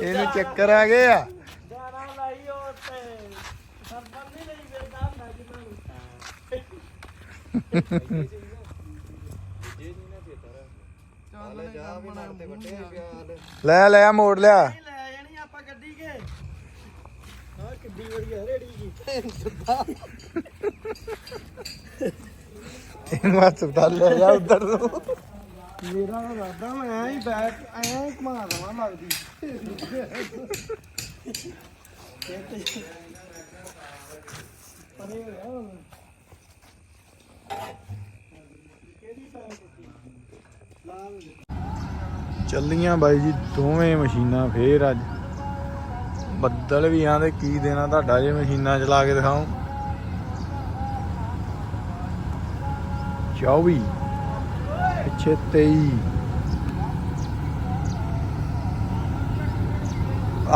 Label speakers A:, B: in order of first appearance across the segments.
A: ਇਹਨੂੰ ਚੱਕਰ ਆ ਗਏ ਆ।
B: ਗਾਣਾ ਲਾਈ ਉਹ ਤੇ ਸਰਪੰਚ ਨਹੀਂ ਲਈ ਫਿਰਦਾ ਹੁੰਦਾ ਜਿੰਨਾਂ ਨੂੰ
A: ਲੈ ਲੈ ਮੋੜ ਲਿਆ।
B: ਨਹੀਂ ਲੈ ਜਾਣੀ ਆਪਾਂ ਗੱਡੀ ਕੇ ਹਾਂ ਕਿੱਡੀ ਵਧੀਆ ਰੇੜੀ ਜੀ
A: ਇਹਨੂੰ ਹਸਪਤਾਲ ਲੈ ਜਾ ਉਧਰ ਨੂੰ।
B: ਮੇਰਾ ਰਾਦਾ ਮੈਂ ਹੀ ਬੈਕ ਐਂ ਘੁਮਾ ਦਵਾਂ ਲੱਗਦੀ ਪਰੇ ਹੋ ਹੁਣ। ਕਿਹੜੀ ਪੈਰ ਲਾਲ
A: ਚੱਲੀਆਂ ਬਾਈ ਜੀ, ਦੋਵੇਂ ਮਸ਼ੀਨਾਂ ਫੇਰ ਅੱਜ। ਬੱਦਲ ਵੀ ਆਂਦੇ ਕੀ ਦੇਣਾ ਤੁਹਾਡਾ ਜੇ ਮਸ਼ੀਨਾਂ ਚਲਾ ਕੇ ਦਿਖਾਉ। 24 ਪਿੱਛੇ 23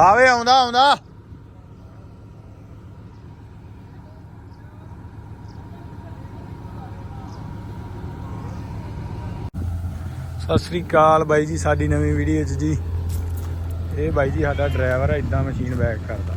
A: ਆਵੇ ਆਉਂਦਾ ਆਉਂਦਾ। ਸਤਿ ਸ੍ਰੀ ਅਕਾਲ ਬਾਈ ਜੀ, ਸਾਡੀ ਨਵੀਂ ਵੀਡੀਓ 'ਚ ਜੀ। ਇਹ ਬਾਈ ਜੀ, ਸਾਡਾ ਡਰਾਈਵਰ ਹੈ ਇਦਾਂ ਮਸ਼ੀਨ ਬੈਕ ਕਰਦਾ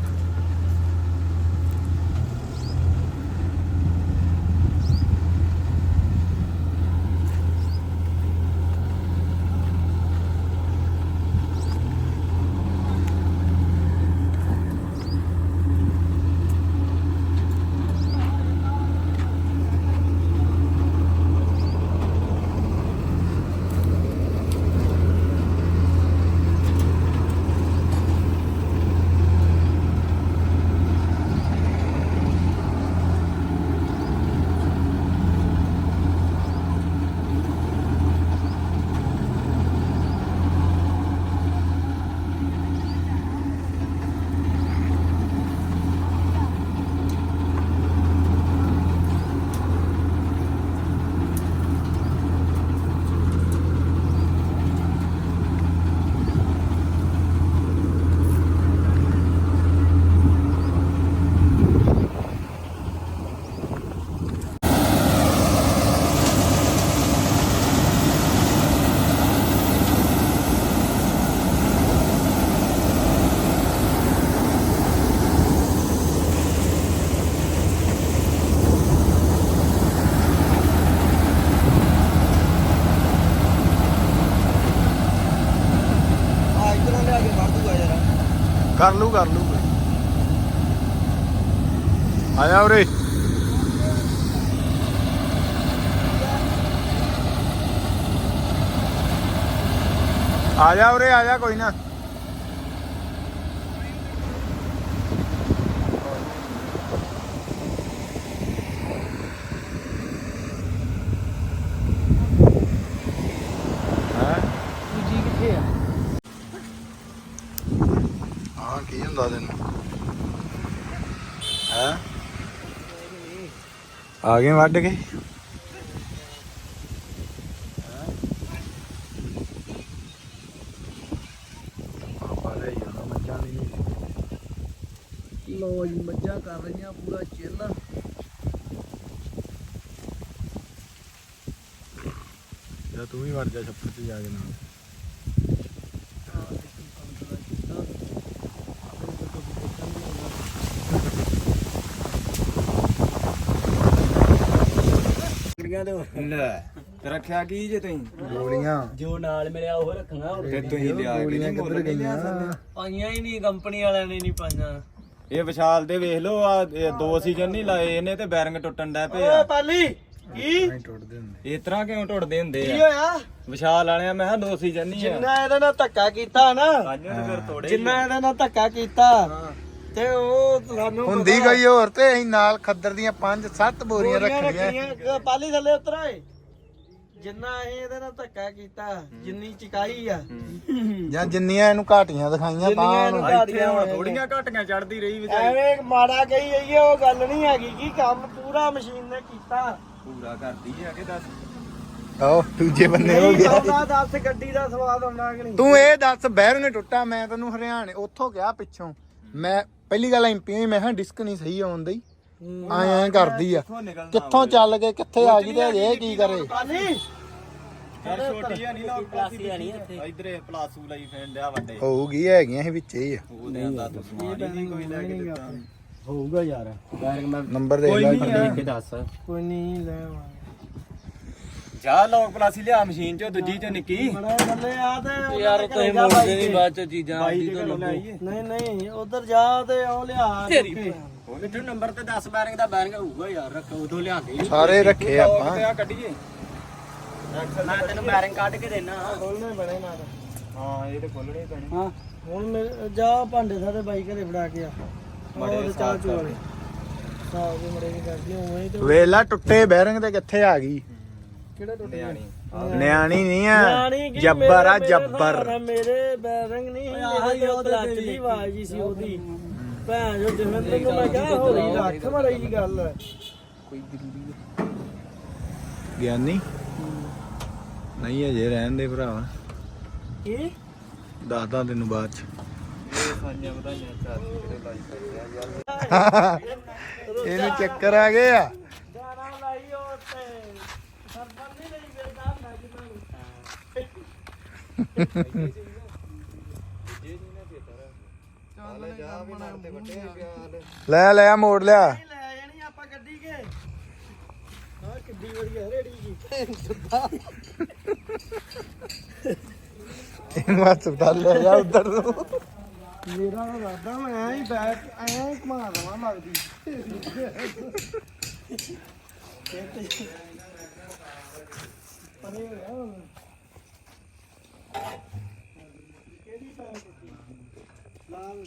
C: ਆ ਇਧਰੋਂ ਲਿਆ ਕੇ ਵੜ ਦੂਗਾ ਯਾਰ
A: ਕਰ ਲੂ ਕਰ ਲੂ ਆਇਆ ਉਰੇ। ਆ ਜਾ ਉਰੇ ਆ ਜਾ ਕੋਈ ਨਾ। ਹਾਂ ਕੀ ਹੁੰਦਾ ਤੈਨੂੰ। ਹੈ? ਆ ਗਏ ਵੱਢ ਕੇ। ਲੋ
B: ਜੀ ਮੱਝਾਂ ਕਰ ਰਹੀਆਂ ਪੂਰਾ ਚਿੱਲ।
A: ਜਾਂ ਤੂੰ ਵੀ ਵੜ ਜਾ ਛੱਪੜ ਤੇ ਜਾ ਕੇ ਨਾਲ।
B: ਕੁੜੀਆਂ ਦੇ
C: ਲੈ ਰੱਖਿਆ ਕੀ ਜੇ ਤੁਸੀਂ?
A: ਗੋਲੀਆਂ
B: ਜੋ ਨਾਲ ਮਿਲਿਆ ਉਹ ਰੱਖਣਾ ਹੁਣ
C: ਤੇ ਤੁਸੀਂ ਲਿਆ ਕੇ
A: ਗੋਲੀਆਂ
C: ਨਹੀਂ
A: ਕਿੱਧਰ
C: ਲਿਆ
A: ਗਈਆਂ?
C: ਸਕਦੇ
B: ਪਾਈਆਂ ਹੀ ਨਹੀਂ ਕੰਪਨੀ ਵਾਲਿਆਂ ਨੇ ਨਹੀਂ ਪਾਈਆਂ।
C: ਇਹ ਵਿਸ਼ਾਲ ਦੇ ਵੇਖ ਲਓ ਆ ਇਹ ਦੋ ਸੀਜ਼ਨ ਨਹੀਂ ਲਾਏ ਇਹਨੇ ਤੇ ਬੈਰਿੰਗ ਟੁੱਟਣ ਡੈ ਪਏ
B: ਓਏ
C: ਆ
B: ਪਾਲੀ ਕੀ?
A: ਨਹੀਂ ਟੁੱਟਦੇ ਹੁੰਦੇ
C: ਇਸ ਤਰ੍ਹਾਂ ਕਿਉਂ ਟੁੱਟਦੇ ਹੁੰਦੇ
B: ਕੀ
C: ਆ
B: ਹੋਇਆ?
C: ਵਿਸ਼ਾਲ ਵਾਲਿਆਂ ਮੈਂ ਕਿਹਾ ਦੋ ਸੀਜ਼ਨ ਨਹੀਂ ਆ।
B: ਜਿੰਨਾ ਇਹਦੇ ਨਾਲ ਧੱਕਾ ਕੀਤਾ ਨਾ
C: ਸਾਂਝੋਂ ਤੇ ਫਿਰ ਥੋੜੇ
B: ਜਿੰਨਾ ਇਹਦੇ ਨਾਲ ਧੱਕਾ ਕੀਤਾ ਤੇ ਉਹ ਸਾਨੂੰ
A: ਹੁੰਦੀ
B: ਪਤਾ-
A: ਗਈ ਹੋਰ ਤੇ ਅਸੀਂ ਨਾਲ ਖੱਦਰ ਦੀਆਂ 5-7 ਬੋਰੀਆਂ
B: ਬੋਰੀਆਂ
A: ਰੱਖਣੀਆਂ।
B: ਰੱਖਣੀਆਂ। ਪਾਲੀ ਥੱਲੇ ਉਤਰ ਓਏ ਜਿੰਨਾ ਇਹ ਇਹਦੇ ਨਾਲ ਧੱਕਾ ਕੀਤਾ ਜਿੰਨੀ ਚਕਾਈ ਆ।
A: ਜਾਂ ਜਿੰਨੀਆਂ ਇਹਨੂੰ ਘਾਟੀਆਂ ਦਿਖਾਈਆਂ
B: ਜਿੰਨੀਆਂ
A: ਤਾਂ
B: ਇਹਨੂੰ
A: ਉਹਨੂੰ-
C: ਇੱਥੇ ਹੁਣ ਥੋੜੀਆਂ ਘਟੀਆਂ ਚੜਦੀ ਰਹੀ ਵਿਚਾਰੀ
B: ਐਵੇਂ ਮਾੜਾ ਕਹੀ ਜਾਈਏ ਉਹ ਗੱਲ ਨਹੀਂ ਹੈਗੀ ਕੀ ਕੰਮ ਪੂਰਾ ਮਸ਼ੀਨ ਨੇ ਕੀਤਾ।
C: ਪੂਰਾ ਕਰਦੀ ਆ ਕਿ ਦੱਸ।
A: ਆਓ ਦੂਜੇ ਬੰਨੇ ਹੋ
B: ਨਹੀਂ
A: ਗਿਆ
B: ਆਉਂਦਾ ਦੱਸ ਗੱਡੀ ਦਾ ਸਵਾਦ ਆਉਂਦਾ ਕਿ ਨਹੀਂ?
A: ਤੂੰ ਇਹ ਦੱਸ ਬਹਿਰ ਨੇ ਟੁੱਟਾ ਮੈਂ ਤੈਨੂੰ ਹਰਿਆਣੇ ਉੱਥੋਂ ਗਿਆ ਪਿੱਛੋਂ। ਮੈਂ ਪਹਿਲੀ ਗੱਲ ਐਮਪੀ ਹੀ ਮੈਂ ਕਿਹਾ ਡਿਸਕ ਨਹੀਂ ਸਹੀ ਆਉਂਦੀ ਐਂ ਐਂ ਕਰਦੀ ਆ।
C: ਕਿੱਥੋਂ
A: ਚੱਲ ਕੇ ਕਿੱਥੇ ਆ ਗਈ ਤੇ ਇਹ ਕੀ ਕਰੇ?
C: ਛੋਟੀ ਆ ਨਹੀਂ ਲੋਕ ਪਲਾਸੀ ਆ? ਨਹੀਂ ਇੱਥੇ ਇਧਰੇ ਪਲਾਸੂ ਲਈ ਫੈਂਡ ਆ ਵੱਡੇ।
A: ਹੋਊਗੀ ਹੈਗੀਆਂ ਇਹ ਵਿੱਚੇ ਹੀ ਆ।
C: ਹੀ ਨਹੀਂ ਕੋਈ ਲੈ ਕੇ ਦਿੱਤਾ।
B: ਹੋਊਗਾ ਯਾਰ।
A: ਨੰਬਰ ਦੇਖ ਲੈ
C: ਦੇਖ ਕੇ ਦੱਸ।
B: ਕੋਈ ਨਹੀਂ ਲੈ
C: ਜਾ ਲੋਕ ਪਲਾਸੀ ਲਿਆ ਮਸ਼ੀਨ ਚੋਂ ਦੂਜੀ ਚ ਨਿੱਕੀ।
B: ਬੜਾ ਥੱਲੇ ਆ ਤੇ
D: ਯਾਰ ਤੁਸੀਂ ਮੋੜਦੇ ਨਹੀਂ ਬਾਅਦ ਚ ਚੀਜ਼ਾਂ
C: ਬਾਈ ਦੇ ਘਰੋਂ ਲਿਆਈਏ।
B: ਨਹੀਂ ਨਹੀਂ ਉਧਰ ਜਾ ਤੇ ਉਹ ਲਿਆ ਚੁੱਕੇ।
D: ਮਿੱਠੂ ਨੰਬਰ ਤੇ 10 ਬੈਰਿੰਗ ਦਾ ਬੈਰਿੰਗ ਹੋਊਗਾ ਯਾਰ ਰੱਖ ਉਦੋਂ ਲਿਆਂਦੇ
A: ਸਾਰੇ ਰੱਖੇ ਆਪਾਂ।
C: ਤੇ ਆ ਕੱਢੀਏ?
D: ਮੈਂ ਤੈਨੂੰ ਬੈਰਿੰਗ ਕੱਢ ਕੇ ਦੇਣਾ।
B: ਖੋਲਣੇ ਬਣੇ ਨਾਲ।
C: ਹਾਂ ਇਹ ਤੇ ਖੋਲਣੇ ਪੈਣੇ।
B: ਹਾਂ। ਹੁਣ ਮੇਰੇ ਜਾ ਭਾਂਡੇ ਸਾਰੇ ਬਾਈ ਘਰੇ ਫੜਾ ਕੇ ਆ। ਮੜੇ ਚਾਹ ਚੂ ਵਾਲੇ ਸਾਹ ਵੀ ਮੜੇ ਨਹੀਂ ਕਰਦੀ ਉਵੇਂ ਹੀ ਤੇ
A: ਵੇਲਾ ਟੁੱਟੇ ਬੈਰਿੰਗ ਤੇ ਕਿੱਥੇ ਆ ਗਈ?
B: ਕਿਹੜੇ ਟੁੱਟੇ
C: ਨਿਆਣੀ।
A: ਨਿਆਣੀ ਨਹੀਂ ਆ। ਜੱਬਰ ਆ
B: ਮੇਰੇ- ਮੇਰੇ
A: ਜੱਬਰ
B: ਮੇਰੇ ਬੈਰੰਗ ਨਹੀਂ ਇਹਦੀ ਉਹ ਪਿਛਲੀ ਆਵਾਜ਼ ਹੀ ਸੀ ਉਹਦੀ। ਭੈਣ ਜੋ ਜਿਵੇਂ ਤੈਨੂੰ ਮੈਂ ਕਿਹਾ ਹੋਲੀ ਰੱਖ ਮੜੀ ਜੀ ਗੱਲ। ਹੈ
A: ਗਿਆਨੀ? ਨਹੀਂ ਅਜੇ ਰਹਿਣ ਦੇ ਭਰਾਵਾ
B: ਕੀ?
A: ਦੱਸਦਾ ਤੈਨੂੰ ਬਾਅਦ ਚ।
C: ਇਹ ਸਾਰੀਆਂ ਵਧਾਈਆਂ ਚਾਚੀ ਕਿਤੇ ਲਾਈ ਕਰਦੇ ਆ ਯਾਰ
A: ਇਹਨੂੰ ਚੱਕਰ ਆ ਗਏ ਆ
B: ਗਾਣਾ ਲਾਈ ਉਹ ਤੇ ਸਰਪੰਚ ਨਹੀਂ ਲਈ ਮੇਰੇ ਦਾ ਨਾ ਜਿੰਨਾਂ
C: ਚੱਲ ਜਾ ਵੀ ਲੜਦੇ ਵੱਡੇ ਪਿਆਰ
A: ਲੈ ਲੈ ਆ ਮੋੜ ਲਿਆ।
B: ਲੈ ਜਾਣੀ ਆਪਾਂ ਗੱਡੀ ਕੇ ਹਾਂ ਕਿੱਡੀ ਵਧੀਆ ਰੇੜੀ ਜੀ
A: ਇਹਨੂੰ ਹਸਪਤਾਲ ਲੈ ਜਾ ਉਧਰ ਨੂੰ।
B: ਮੇਰਾ ਰਾਦਾ ਮੈਂ ਐਂ ਹੀ ਬੈਠ ਐਂ ਹੀ ਘੁਮਾ ਦਵਾਂ ਲੱਗਦੀ ਪਰੇ ਹੋਇਆ ਕਿਹੜੀ ਪੈਰ ਲਾਲ